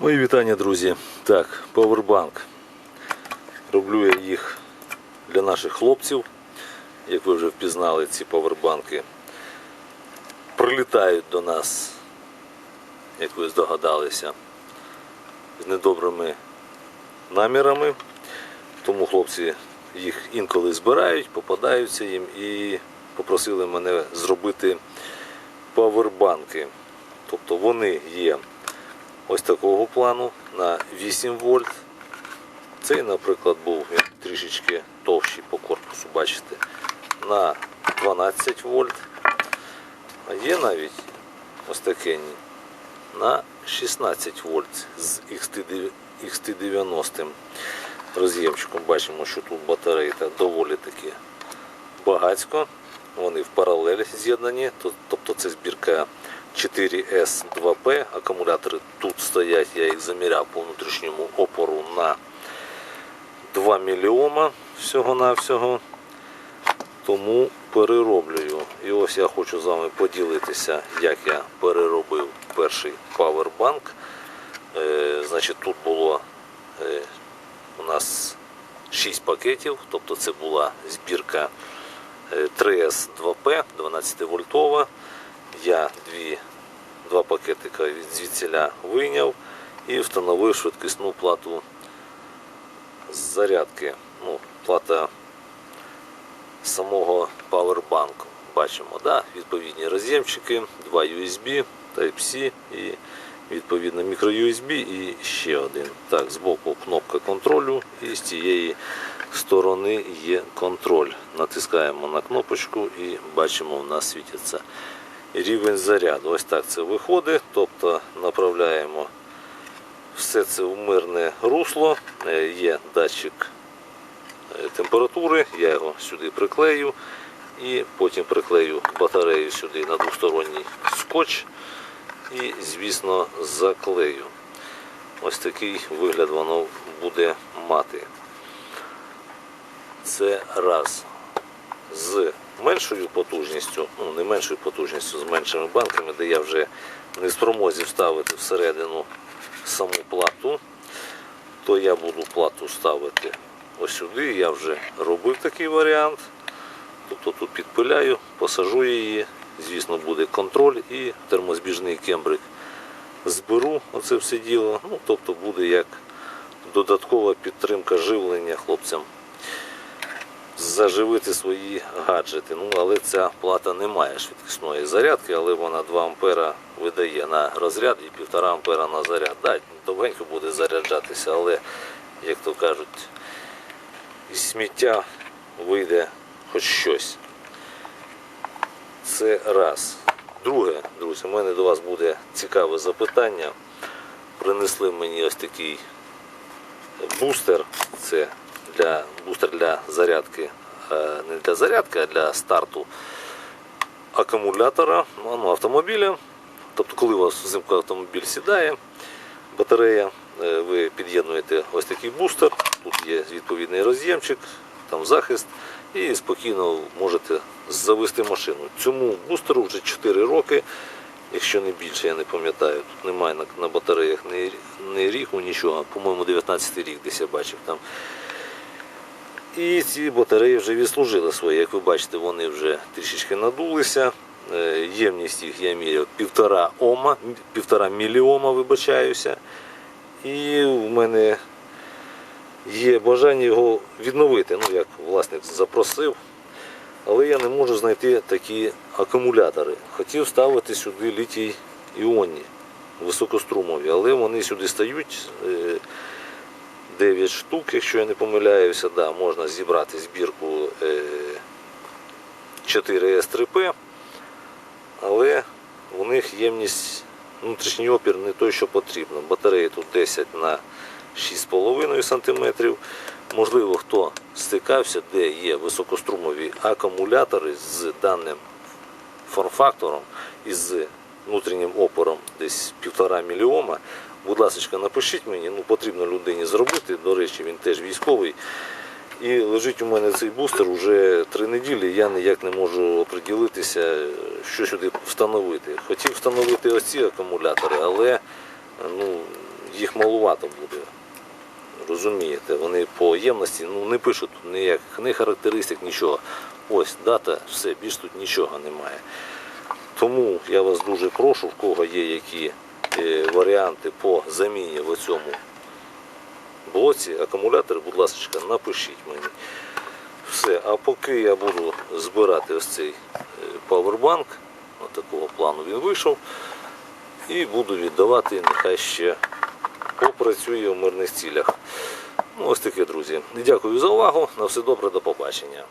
Мої вітання, друзі. Так, Powerbank. Роблю я їх для наших хлопців. Як ви вже впізнали, ці повербанки прилітають до нас, як ви здогадалися, з недобрими намірами. Тому хлопці їх інколи збирають, попадаються їм і попросили мене зробити павербанки. Тобто вони є ось такого плану на 8 вольт. Цей, наприклад, був трішечки товщий по корпусу, бачите, на 12 вольт. А є навіть ось таке на 16 вольт з XT90 роз'ємчиком. Бачимо, що тут батареї доволі таки багацько. Вони в паралель з'єднані, тобто це збірка 4S2P. Акумулятори тут стоять, я їх заміряв по внутрішньому опору на 2 мільйома всього-навсього. Тому перероблюю. І ось я хочу з вами поділитися, як я переробив перший павербанк. Е, значить, тут було е, у нас 6 пакетів, тобто це була збірка е, 3S2P 12 вольтова. Я дві, два пакетика від звідсіля вийняв і встановив швидкісну плату з зарядки. Ну, плата самого павербанку. Бачимо, да? відповідні роз'ємчики, два USB, Type-C і відповідно мікро USB і ще один. Так, збоку кнопка контролю і з цієї сторони є контроль. Натискаємо на кнопочку і бачимо, у нас світиться рівень заряду. Ось так це виходить. Тобто направляємо все це в мирне русло. Е, Є датчик е, температури, я його сюди приклею і потім приклею батарею сюди на двосторонній скотч і, звісно, заклею. Ось такий вигляд воно буде мати. Це раз. З меншою потужністю, ну не меншою потужністю, з меншими банками, де я вже не спромозі вставити всередину саму плату, то я буду плату ставити ось сюди. Я вже робив такий варіант. Тобто тут підпиляю, посажу її, звісно, буде контроль і термозбіжний кембрик зберу оце все діло. Ну, тобто буде як додаткова підтримка живлення хлопцям заживити свої гаджети. Ну, але ця плата не має швидкісної зарядки, але вона 2 ампера видає на розряд і 1,5 ампера на заряд. Да, довгенько буде заряджатися, але, як то кажуть, із сміття вийде хоч щось. Це раз. Друге, друзі, у мене до вас буде цікаве запитання. Принесли мені ось такий бустер. Це для бустер для зарядки, е, не для зарядки, а для старту акумулятора ну, автомобіля. Тобто, коли у вас взимку автомобіль сідає, батарея, е, ви під'єднуєте ось такий бустер, тут є відповідний роз'ємчик, там захист, і спокійно можете завести машину. Цьому бустеру вже 4 роки, якщо не більше, я не пам'ятаю. Тут немає на, на батареях ні, ні ріху, нічого. По-моєму, 19 рік десь я бачив там. І ці батареї вже відслужили своє. Як ви бачите, вони вже трішечки надулися. Е, Ємність їх я міряв півтора ома, півтора міліома, вибачаюся. І в мене є бажання його відновити. Ну, як власник запросив. Але я не можу знайти такі акумулятори. Хотів ставити сюди літій іонні високострумові, але вони сюди стають. Е, 9 штук, якщо я не помиляюся, да, можна зібрати збірку е, 4С3П, але у них ємність, внутрішній опір не той, що потрібно. Батареї тут 10 на 6,5 см. Можливо, хто стикався, де є високострумові акумулятори з даним форм-фактором і з внутрішнім опором десь 1,5 мільйома. Будь ласка, напишіть мені, ну потрібно людині зробити. До речі, він теж військовий. І лежить у мене цей бустер уже три неділі. Я ніяк не можу оприділитися, що сюди встановити. Хотів встановити ось ці акумулятори, але ну, їх малувато буде. Розумієте, вони по ємності ну, не пишуть тут ніяких ні характеристик, нічого. Ось дата, все, більш тут нічого немає. Тому я вас дуже прошу, в кого є які варіанти по заміні в цьому блоці, акумулятор, будь ласка, напишіть мені. Все, а поки я буду збирати ось цей е, павербанк, от такого плану він вийшов, і буду віддавати, нехай ще попрацює в мирних цілях. Ну, ось таке, друзі. Дякую за увагу. На все добре, до побачення.